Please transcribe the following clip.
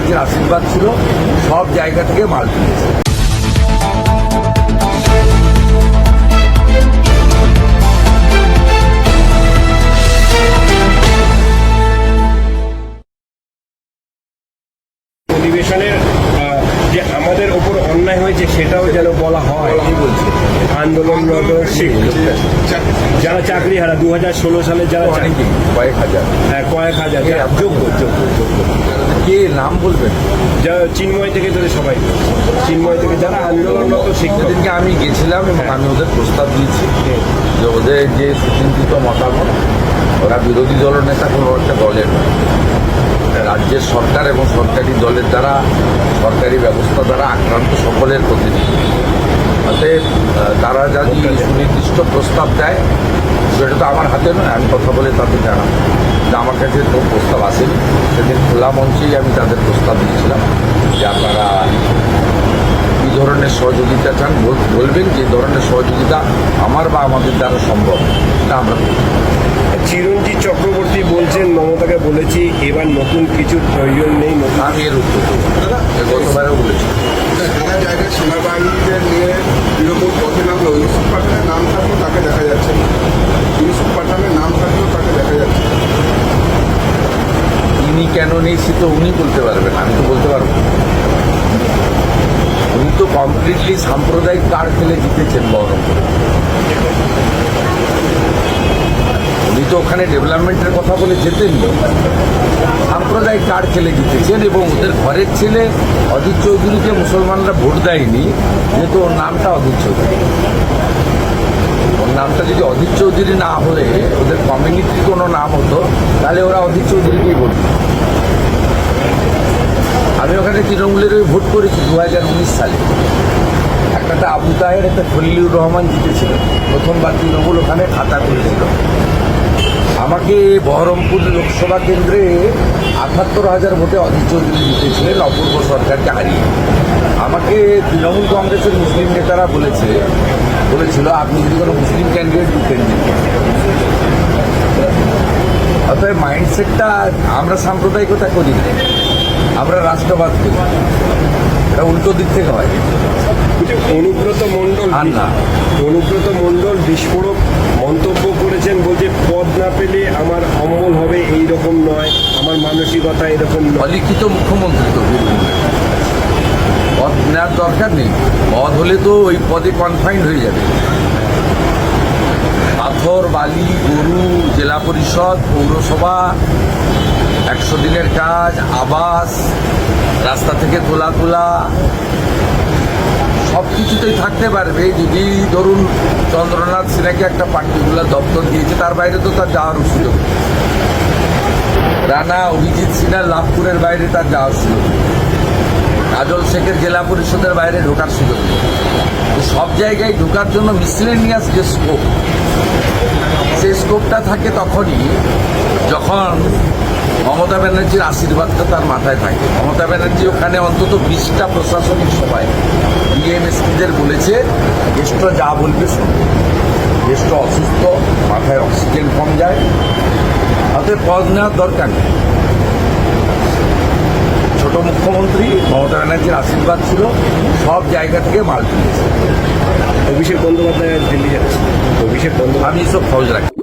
ব্যানার্জির আশীর্বাদ ছিল সব জায়গা থেকে মাল কিনেছে অধিবেশনের যে আমাদের ওপর অন্যায় হয়েছে সেটাও যেন বলা হয়। কি বলছে। আন্দোলনরত যারা চাকরি হারা দু হাজার ষোলো সালে যারা কয়েক হাজার। হ্যাঁ, কয়েক হাজার। যোগ্য যোগ্য যোগ্য। কে নাম বলবেন যারা চিন্ময় থেকে ধরে সবাই। চিন্ময় থেকে যারা আন্দোলনরত শিক্ষক। সেদিনকে আমি গেছিলাম এবং আমি ওদের প্রস্তাব দিয়েছি যে ওদের যে সুচিন্তিত মতামত ওরা বিরোধী দলনেতা কোনো একটা দলের রাজ্যের সরকার এবং সরকারি দলের দ্বারা সরকারি ব্যবস্থা দ্বারা আক্রান্ত সকলের প্রতিনিধি। অতএব তারা যদি সুনির্দিষ্ট প্রস্তাব দেয় সেটা তো আমার হাতে নয় আমি কথা বলে তাদের জানাব। যে আমার কাছে তো প্রস্তাব আসেনি। সেদিন খোলা মঞ্চেই আমি তাদের প্রস্তাব দিয়েছিলাম যে আপনারা কী ধরনের সহযোগিতা চান? বলবেন যে ধরনের সহযোগিতা আমার বা আমাদের দ্বারা সম্ভব। তা আমরা। চিরঞ্জিত চক্রবর্তী বলছেন মমতাকে বলেছি এবার নতুন কিছু প্রয়োজন নেই নতুন আমি এর উত্তর দেবো। গতবারেও বলেছি। জায়গায় সেনাবাহিনীকে নিয়ে তৃণমূল পথে নামলো? তিনি কেন নেই সে তো উনি বলতে পারবেন, আমি তো বলতে পারব উনি তো কমপ্লিটলি সাম্প্রদায়িক কার খেলে জিতেছেন বহরমপুরে। উনি তো ওখানে ডেভেলপমেন্টের কথা বলে যেতেন। সাম্প্রদায়িক কার্ড খেলে জিতেছেন এবং ওদের ঘরের ছেলে অজিত চৌধুরীকে মুসলমানরা ভোট দেয়নি, যেহেতু ওর নামটা অজিত চৌধুরী। ওর নামটা যদি অজিত চৌধুরী না হলে, ওদের কমিউনিটির কোনো নাম হতো, তাহলে ওরা অজিত চৌধুরীকেই দিত। আমি ওখানে তৃণমূলের ওই ভোট করেছি দু হাজার উনিশ সালে। একটা আবু তাহের, একটা খলিলুর রহমান জিতেছিল। প্রথমবার তৃণমূল ওখানে খাতা করেছিল আমাকে বহরমপুর লোকসভা কেন্দ্রে আটাত্তর হাজার ভোটে অজিত চৌধুরী জিতেছিলেন অপূর্ব সরকারকে হারিয়ে। আমাকে তৃণমূল কংগ্রেসের মুসলিম নেতারা বলেছে বলেছিল আপনি যদি কোনো মুসলিম ক্যান্ডিডেট দিতেন অতএব মাইন্ডসেটটা আমরা সাম্প্রদায়িকতা করি না আমরা রাষ্ট্রবাদ করি। এটা উল্টো দিক থেকে হয়। অনুব্রত মণ্ডল আর না। অনুব্রত মণ্ডল বিস্ফোরক মন্তব্য করেছেন বলছে পদ না পেলে আমার অমল হবে এই রকম নয় আমার মানসিকতা এরকম অলিখিত মুখ্যমন্ত্রী তো নেওয়ার দরকার নেই। পদ হলে তো ওই পদে কনফাইন্ড হয়ে যাবে। পাথর, বালি, গরু, জেলা পরিষদ, পৌরসভা, একশো দিনের কাজ, আবাস, রাস্তা থেকে তোলা তোলা সব কিছুতেই থাকতে পারবে। যদি ধরুন চন্দ্রনাথ সিনহাকে একটা পার্টিকুলার দপ্তর দিয়েছে, তার বাইরে তো তার যাওয়ার সুযোগ রানা, অভিজিৎ সিনহা লাভপুরের বাইরে তার যাওয়ার সুযোগ। কাজল শেখের জেলা পরিষদের বাইরে ঢোকার সুযোগ নেই। সব জায়গায় ঢোকার জন্য মিসলেনিয়াস যে স্কোপ সেই স্কোপটা থাকে তখনই যখন মমতা ব্যানার্জির আশীর্বাদটা তার মাথায় থাকে। মমতা ব্যানার্জি ওখানে অন্তত বিশটা প্রশাসনিক সভায় ডিএমএসপিদের বলেছে দেশটা যা বলবে শুনবে দেশটা অসুস্থ, মাথায় অক্সিজেন কম যায়। অতএব পদ নেওয়ার দরকার নেই ছোট মুখ্যমন্ত্রী মমতা ব্যানার্জির ছিল সব জায়গা থেকে মাল কিনেছে অভিষেক বন্দ্যোপাধ্যায় দিল্লি যাচ্ছে। অভিষেক বন্দ্যোপাধ্যায়। আমি সব খোঁজ রাখি